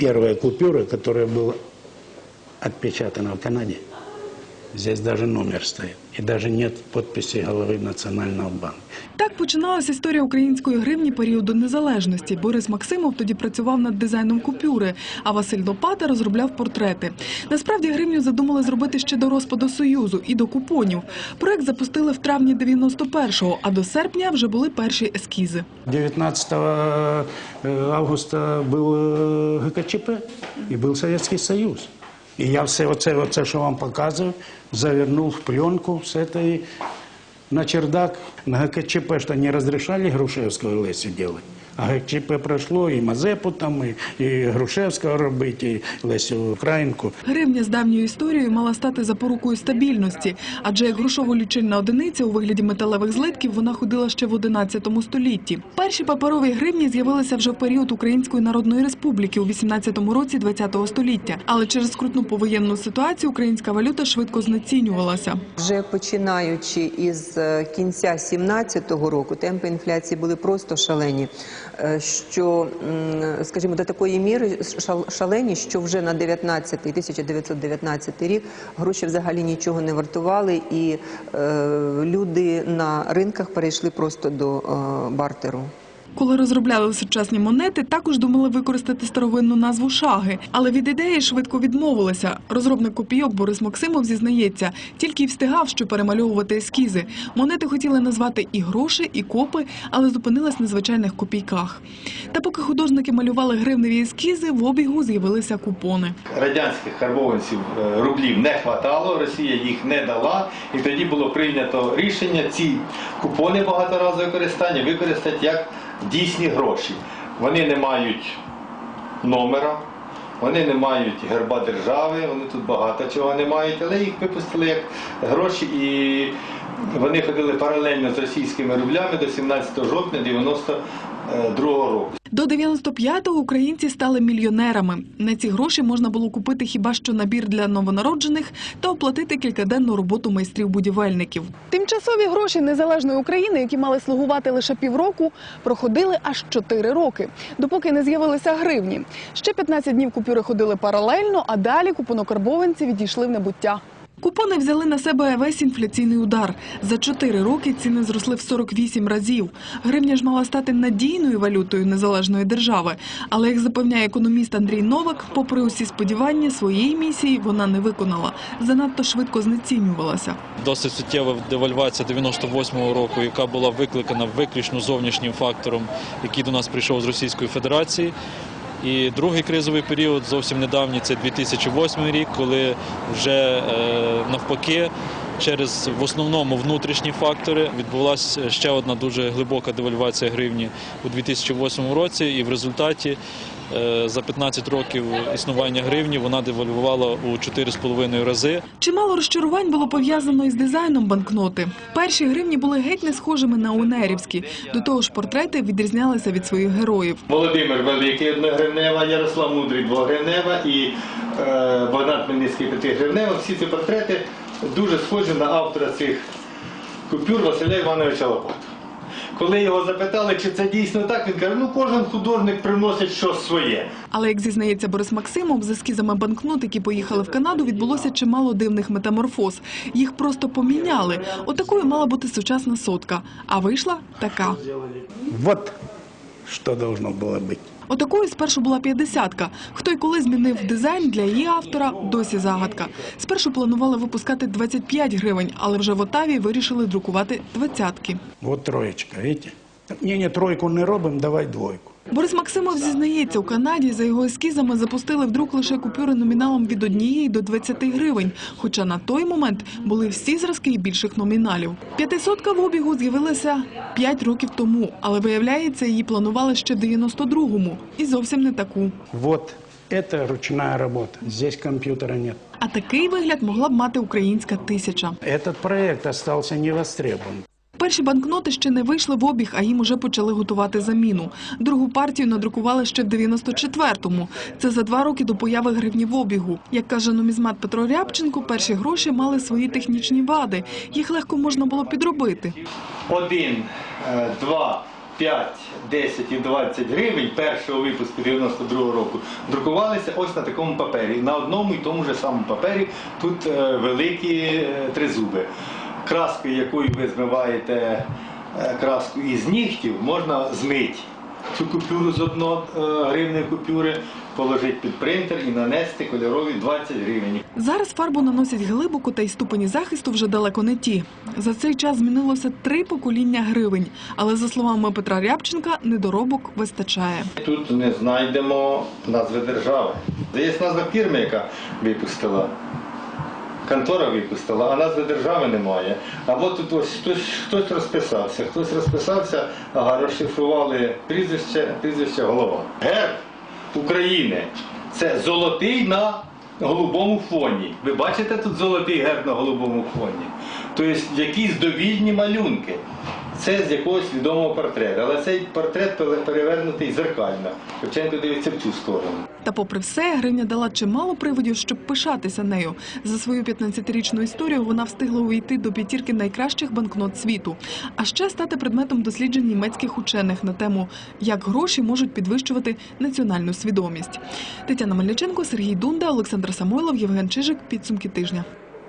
первая купюра, которая была отпечатана в Канаде. Здесь даже номер стоит. И даже нет подписи головы Национального банка. Так починалася історія української гривні періоду незалежності. Борис Максимов тоді працював над дизайном купюри, а Василь Лопата розробляв портрети. Насправді гривню задумали зробити ще до розпаду Союзу і до купонів. Проект запустили в травні 91-го, а до серпня вже були перші ескізи. 19 августа был э, ГКЧП и был Советский Союз. И я все оце, оце, що вам показую, завернул в пленку с этой на чердак. На ГКЧП що не разрешали Грушевского Лесю делать. А ГКЧП прошло і Мазепу там, і, і Грушевського робити, і Лесю Українку. Гривня з давньою історією мала стати запорукою стабільності, адже як грошово-лічильна одиниця у вигляді металевих злитків вона ходила ще в 11 столітті. Перші паперові гривні з'явилися вже в період Української Народної Республіки у 18 році 20 століття. Але через скрутну повоєнну ситуацію українська валюта швидко знецінювалася. Вже починаючи із е, кінця 17-го року, темпи інфляції були просто шалені. Е, Що, скажімо, до такої міри шалені, що вже на 19 1919 рік гроші взагалі нічого не вартували, і е, люди на ринках перейшли просто до е, бартеру. Коли розробляли сучасні монети, також думали використати старовинну назву шаги, але від ідеї швидко відмовилися. Розробник копійок Борис Максимов зізнається, тільки й встигав, що перемальовувати ескізи. Монети хотіли назвати і гроші, і копи, але зупинились на звичайних копійках. Та поки художники малювали гривневі ескізи, в обігу з'явилися купони. радянських карбованців е, рублів не хватало, Росія їх не дала, і тоді було прийнято рішення ці купони багаторазового використання використати як дійсні гроші. Вони не мають номера, вони не мають герба держави, вони тут багато чого не мають, але їх випустили як гроші і вони ходили паралельно з російськими рублями до 17 жовтня 92 року. До 95-го українці стали мільйонерами. На ці гроші можна було купити хіба що набір для новонароджених та оплатити кількаденну роботу майстрів-будівельників. Тимчасові гроші незалежної України, які мали слугувати лише півроку, проходили аж 4 роки, допоки не з'явилися гривні. Ще 15 днів купюри ходили паралельно, а далі купонокарбованці відійшли в небуття. Купони взяли на себе весь інфляційний удар. За 4 роки ціни зросли в 48 разів. Гривня ж мала стати надійною валютою незалежної держави. Але, як запевняє економіст Андрій Новак, попри усі сподівання, своєї місії вона не виконала. Занадто швидко знецінювалася. Досить суттєва девальвація 98-го року, яка була викликана виключно зовнішнім фактором, який до нас прийшов з Російської Федерації. І другий кризовий період, зовсім недавній, це 2008 рік, коли вже е, навпаки через в основному внутрішні фактори відбулася ще одна дуже глибока девальвація гривні у 2008 році, і в результаті е, за 15 років існування гривні вона девальвувала у 4,5 рази. Чимало розчарувань було пов'язано із дизайном банкноти. Перші гривні були геть не схожими на унерівські. До того ж, портрети відрізнялися від своїх героїв. Володимир Великий одногривнева, Ярослав Мудрий двогривнева і е, Богдан Хмельницький п'ятигривнева. Всі ці портрети дуже схожі на автора цих купюр Василя Івановича Лопата. Коли його запитали, чи це дійсно так, він каже, ну кожен художник приносить щось своє. Але, як зізнається Борис Максимов, з ескізами банкнот, які поїхали в Канаду, відбулося чимало дивних метаморфоз. Їх просто поміняли. Отакою мала бути сучасна сотка, а вийшла така. Вот что должно было быть. Отакою спершу була п'ятдесятка. Хто й коли змінив дизайн для її автора, досі загадка. Спершу планували випускати 25 гривень, але вже в Отаві вирішили друкувати двадцятки. От троєчка, бачите? Ні, ні, тройку не робимо, давай двойку. Борис Максимов зізнається, у Канаді за його ескізами запустили в друк лише купюри номіналом від 1 до 20 гривень, хоча на той момент були всі зразки більших номіналів. П'ятисотка в обігу з'явилася 5 років тому, але виявляється, її планували ще в 92-му і зовсім не таку. Вот это ручная работа. Здесь компьютера нет. А такий вигляд могла б мати українська тисяча. Этот проект остался не востребован. Перші банкноти ще не вийшли в обіг, а їм уже почали готувати заміну. Другу партію надрукували ще в 94-му. Це за два роки до появи гривні в обігу. Як каже нумізмат Петро Рябченко, перші гроші мали свої технічні вади. Їх легко можна було підробити. Один, е, два, 5, 10 і 20 гривень першого випуску 92 року друкувалися ось на такому папері. На одному і тому ж самому папері тут е, великі е, тризуби. Краскою, якою ви змиваєте е, краску із нігтів, можна змити цю купюру з 1 гривної купюри, положити під принтер і нанести кольорові 20 гривень. Зараз фарбу наносять глибоко, та й ступені захисту вже далеко не ті. За цей час змінилося три покоління гривень. Але за словами Петра Рябченка, недоробок вистачає. Тут не знайдемо назви держави. Є назва фірми, яка випустила. Контора випустила, а назви держави немає. Або тут ось хтось, хтось розписався, хтось розписався, ага, розшифрували прізвище, прізвище голова. Герб України це золотий на голубому фоні. Ви бачите тут золотий герб на голубому фоні? Тобто якісь довільні малюнки. Це з якогось відомого портрету. Але цей портрет перевернутий зеркально. Шевченко дивиться в цю сторону. Та попри все, гривня дала чимало приводів, щоб пишатися нею. За свою 15-річну історію вона встигла увійти до п'ятірки найкращих банкнот світу, а ще стати предметом досліджень німецьких учених на тему, як гроші можуть підвищувати національну свідомість. Тетяна Мельниченко, Сергій Дунда, Олександр Самойлов, Євген Чижик. Підсумки тижня.